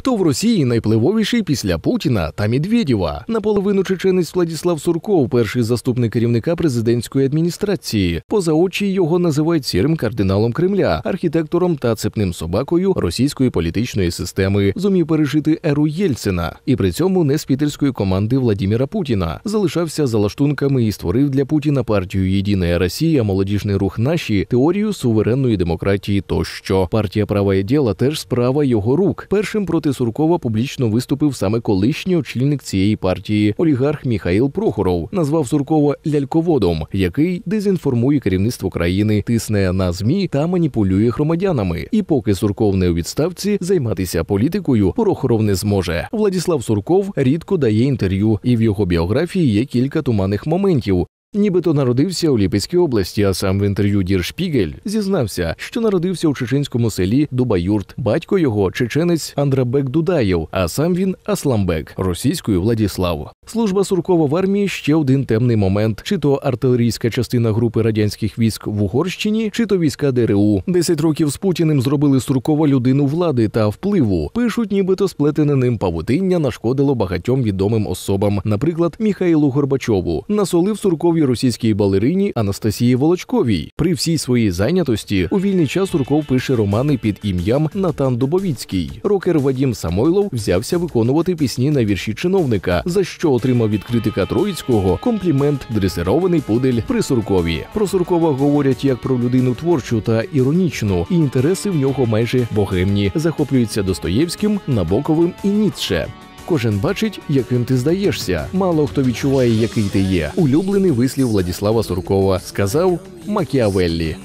Хто в Росії найпливовіший після Путіна та Медведєва? Наполовину чеченець Владіслав Сурков, перший заступник керівника президентської адміністрації. Поза очі його називають сірим кардиналом Кремля, архітектором та цепним собакою російської політичної системи. Зумів пережити еру Єльцина, і при цьому не з пітерської команди Владіміра Путіна. Залишався за лаштунками і створив для Путіна партію Єдина Росія, молодіжний рух наші, теорію суверенної демократії. Тощо партія права і діла теж справа його рук. Першим проти Суркова публічно виступив саме колишній очільник цієї партії, олігарх Міхаїл Прохоров, назвав Суркова ляльководом, який дезінформує керівництво країни, тисне на змі та маніпулює громадянами. І поки Сурков не у відставці, займатися політикою Прохоров не зможе. Владіслав Сурков рідко дає інтерв'ю, і в його біографії є кілька туманних моментів. Нібито народився у Ліпецькій області, а сам в інтерв'ю Дір Шпігель зізнався, що народився у чеченському селі Дубаюрт. Батько його чеченець Андрабек Дудаєв, а сам він Асламбек російською Владіслав. Служба Суркова в армії ще один темний момент: чи то артилерійська частина групи радянських військ в Угорщині, чи то війська ДРУ. Десять років з Путіним зробили Суркова людину влади та впливу. Пишуть, нібито сплетене ним павутиння нашкодило багатьом відомим особам, наприклад, Міхаїлу Горбачову. Насолив Суркові російській балерині Анастасії Волочковій. При всій своїй зайнятості у вільний час Сурков пише романи під ім'ям Натан Дубовіцький. Рокер Вадім Самойлов взявся виконувати пісні на вірші чиновника, за що отримав від критика Троїцького комплімент дресирований пудель при Суркові. Про Суркова говорять як про людину творчу та іронічну, і інтереси в нього майже богемні. Захоплюється Достоєвським, Набоковим і Ніцше. Кожен бачить, яким ти здаєшся. Мало хто відчуває, який ти є. Улюблений вислів Владіслава Суркова сказав Макіавеллі.